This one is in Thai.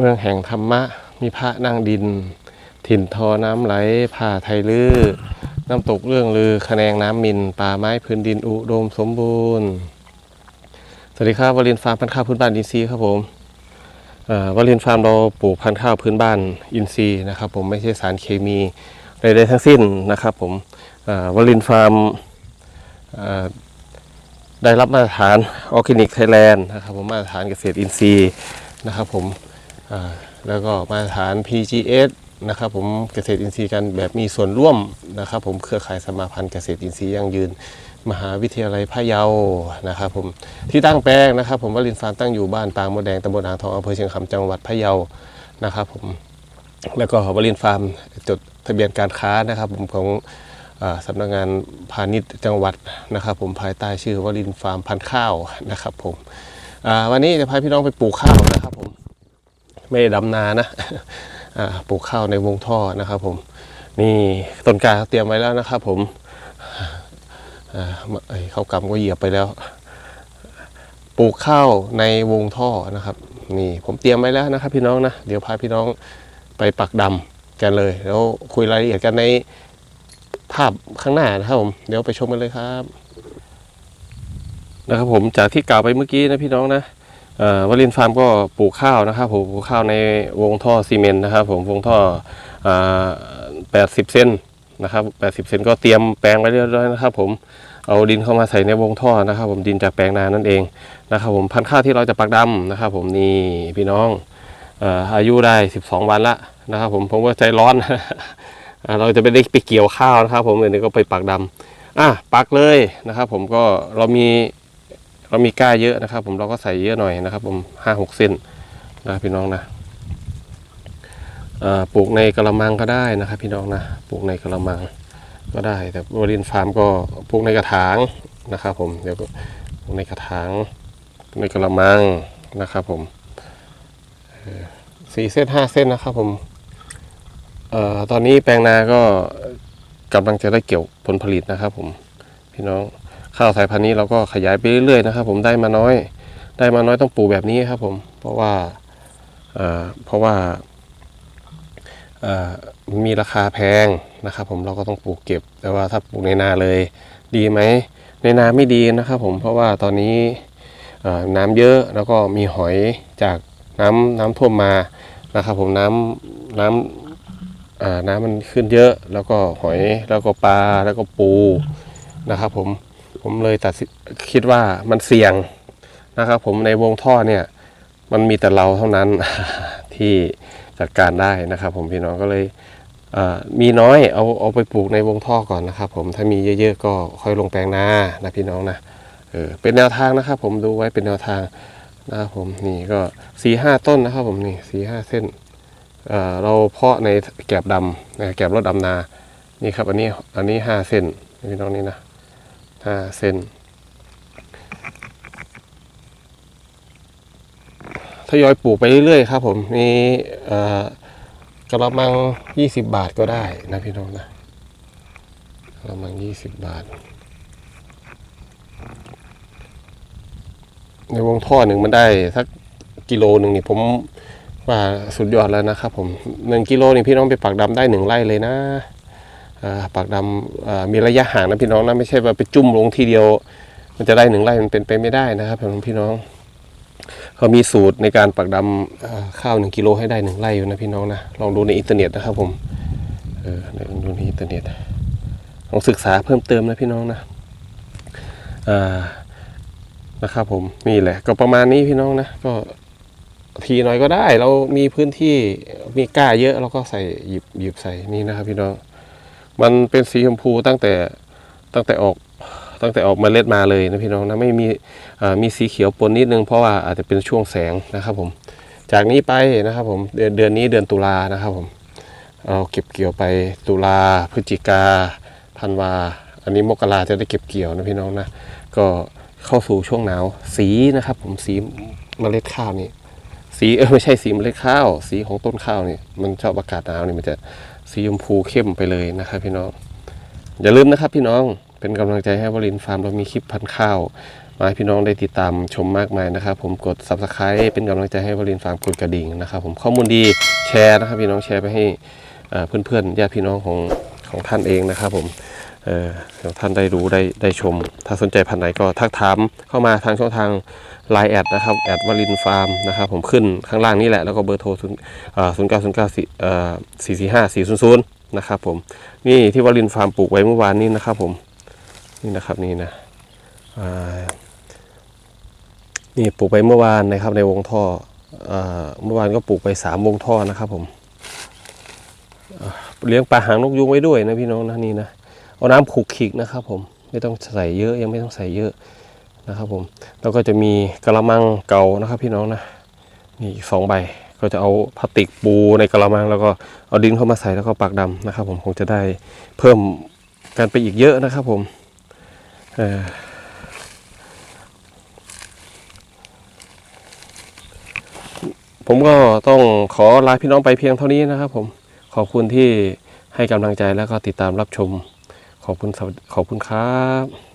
เมืองแห่งธรรมะ มีพระนั่งดิน ถิ่นทอน้ำไหลผ่าไทยลือน้ำตกเรื่องลือคะแนงน้ำมิน ป่าไม้พื้นดินอุดมสมบูรณ์ สวัสดีครับวลินฟาร์มพันธุ์ข้าวพื้นบ้านอินทรีครับผมเอ่อวลินฟาร์มเราปลูกพันธุ์ข้าวพื้นบ้านอินทรีนะครับผมไม่ใช่สารเคมีใดๆทั้งสิ้นนะครับผมเอ่อวลินฟาร์มได้รับมาตรฐานออร์แกนิกไทยแลนด์นะครับผมมาตรฐานเกษตรอินทรีย์นะครับผม แล้วก็มาตรฐาน PGS นะครับผมเกษตรอินทรีย์กันแบบมีส่วนร่วมนะครับผมเครือข่ายสมาพันธ์เกษตรอินทรีย์ยั่งยืน มหาวิทยาลัยพะเยานะครับผมที่ตั้งแปลงนะครับ ผมวลินฟาร์มตั้งอยู่บ้านปางมดแดงตำบลอ่างทองอำเภอเชียงคำจังหวัดพะเยานะครับผมแล้วก็วลินฟาร์มจดทะเบียนการค้านะครับผมของอสำนักงานพาณิชย์จังหวัดนะครับ ผมภายใต้ชื่อวลินฟาร์มพันข้าวนะครับผมวันนี้จะพาพี่น้องไปปลูกข้าวนะครับผม ไม่ได้ดำนานะปลูกข้าวในวงท่อนะครับผมนี่ต้นกาเตรียมไว้แล้วนะครับผมข้าวกำก็เหยียบไปแล้ว ปลูกข้าวในวงท่อนะครับ นี่ผมเตรียมไว้แล้วนะครับ พี่น้องนะเดี๋ยวพาพี่น้องไปปักดำกันเลย แล้วคุยรายละเอียดกันในภาพข้างหน้านะครับผมเดี๋ยวไปชมกันเลยครับ นะครับผมจากที่กล่าวไปเมื่อกี้นะพี่น้องนะ วลินฟาร์มก็ปลูกข้าวนะครับผมปลูกข้าวในวงท่อซีเมนต์นะครับ ผมวงท่ออ่า80เซนนะครับ80เซนก็เตรียมแปลงไว้เรียบร้อยนะครับ ผมเอาดินเข้ามาใส่ในวงท่อนะครับ ผมดินจากแปลงนานั่นเองนะครับ ผมพันธุ์ข้าวที่เราจะปักดำนะครับ ผมนี่พี่น้องอายุได้ 12 วันละนะครับ ผมผมก็ใจร้อน เราจะไปได้ไปเกี่ยวข้าวนะครับ ผมเดี๋ยวนี้ก็ไปปักดำอะปักเลยนะครับ ผมก็เรามี เรามีก้าเยอะนะครับ ผมเราก็ใส่เยอะหน่อยนะครับ ผม5-6เส้นนะพี่น้องนะปลูกในกระมังก็ได้นะครับ พี่น้องนะปลูกในกระมังก็ได้ แต่บรินฟาร์มก็ปลูกในกระถางนะครับ ผมเดี๋ยวก็ปลูกในกระถางในกระมังนะครับ ผมสี่เส้นห้าเส้นนะครับ ผมออตอนนี้แปลงนาก็กำลังจะได้เกี่ยวผลผลิตนะครับ ผมพี่น้อง ข้าวสายพันธุ์นี้เราก็ขยายไปเรื่อยๆนะครับ ผมได้มาน้อย ได้มาน้อยต้องปลูกแบบนี้ครับ ผมเพราะว่าเพราะว่ามีราคาแพงนะครับ ผมเราก็ต้องปลูกเก็บ แต่ว่าถ้าปลูกในนาเลยดีไหมในนาไม่ดีนะครับ ผมเพราะว่าตอนนี้น้ำเยอะแล้วก็มีหอยจากน้ำน้ำท่วมมานะครับ ผมน้ำน้ำอ่าน้ำมันขึ้นเยอะ แล้วก็หอยแล้วก็ปลาแล้วก็ปูนะครับ ผม ผมเลยตัดคิดว่ามันเสี่ยงนะครับผมในวงท่อเนี่ย มันมีแต่เราเท่านั้นที่จัดการได้นะครับ ผมพี่น้องก็เลยมีน้อยเอาเอาไปปลูกในวงท่อก่อนนะครับ ผมถ้ามีเยอะๆก็ค่อยลงแปลงนานะพี่น้องนะเออเป็นแนวทางนะครับ ผมดูไว้เป็นแนวทางนะครับผมนี่ก็สี่ห้าต้นนะครับ ผมนี่สี่ห้าเส้นเออเราเพาะในแกบดำนะแกบรถดำนา นี่ครับ อันนี้อันนี้ห้าเส้นพี่น้องนี่นะ ห้าเส้น ทยอยปลูกไปเรื่อยๆครับผม นี่กระมังยี่สิบบาทก็ได้นะพี่น้องนะกระมังยี่สิบบาท ในวงท่อหนึ่งมันได้สักกิโลหนึ่งนี่ผมว่าสุดยอดแล้วนะครับผมหนึ่งกิโลนี่พี่น้องไปปักดำได้หนึ่งไร่เลยนะ อ่าปักดำมีระยะห่างนะพี่น้องนะไม่ใช่ว่าไปจุ่มลงทีเดียว มันจะได้หนึ่งไร่มันเป็นไปไม่ได้นะครับผมพี่น้องเขามีสูตรในการปักดำข้าวหนึ่งกิโลให้ได้หนึ่งไร่อยู่นะพี่น้องนะลองดูในอินเทอร์เน็ตนะครับผมเออลองดูในอินเทอร์เน็ตลองศึกษาเพิ่มเติมนะพี่น้องนะอ่านะครับผมนี่แหละ ก็ประมาณนี้พี่น้องนะก็ทีน่อยก็ได้ เรามีพื้นที่มีกล้าเยอะเราก็ใส่หยิบหยิบใส่นี่นะครับพี่น้อง มันเป็นสีชมพูตั้งแต่ตั้งแต่ออกตั้งแต่ออกเมาเล็ดมาเลยนะพี่น้องนะไม่มีมีสีเขียวปนนิดนึงเพราะว่าอาจจะเป็นช่วงแสงนะครับผมจากนี้ไปนะครับผมเดือนเดือนนี้เดือนตุลานะครับผมเอาเก็บเกี่ยวไปตุลาพฤศจิกาธันวา อันนี้มกราจะได้เก็บเกี่ยวนะพี่น้องนะก็เข้าสู่ช่วงหนาวสีนะครับ ผมสีเมล็ดข้าวนี่สีเออไม่ใช่สีเมล็ดข้าว สีของต้นข้าวนี่มันชอบอากาศหนาวนี่มันจะ สีชมพูเข้มไปเลยนะครับพี่น้อง อย่าลืมนะครับพี่น้องเป็นกำลังใจให้วลินฟาร์มเรามีคลิปพันข้าวมาให้พี่น้องได้ติดตามชมมากมายนะครับ ผมกด subscribe เป็นกำลังใจให้วลินฟาร์มกดกระดิ่งนะครับ ผมข้อมูลดีแชร์นะครับพี่น้องแชร์ไปให้เพื่อนๆญาติพี่น้องของของท่านเองนะครับผม ท่านได้รู้ได้ได้ชม ถ้าสนใจพันธุ์ไหนก็ทักถามเข้ามาทางช่องทาง Line แอดนะครับแอดวลินฟาร์มนะครับผมขึ้นข้างล่างนี่แหละ แล้วก็เบอร์โทรศูนย์ศูนย์เก้าศูนย์เก้าสี่สี่สี่ห้าสี่ศูนย์ศูนย์นะครับผมนี่ที่วลินฟาร์มปลูกไว้เมื่อวานนี้นะครับผมนี่นะครับนี่นะนี่ปลูกไปเมื่อวานนะครับในวงท่อเมื่อวานก็ปลูกไปสามวงท่อนะครับผมเลี้ยงปลาหางนกยุงไว้ด้วยนะพี่น้องนะนี่นะ เอาน้ำขลุกขลิกนะครับ ผมไม่ต้องใส่เยอะยังไม่ต้องใส่เยอะนะครับ ผมแล้วก็จะมีกระมังเก่านะครับ พี่น้องนะนี่สองใบก็จะเอาพลาสติกปูในกระมัง แล้วก็เอาดินเข้ามาใส่แล้วก็ปากดำนะครับ ผมคงจะได้เพิ่มกันไปอีกเยอะนะครับ ผมเออผมก็ต้องขอลาพี่น้องไปเพียงเท่านี้นะครับผมขอบคุณที่ให้กำลังใจแล้วก็ติดตามรับชม ขอบคุณขอบคุณครับ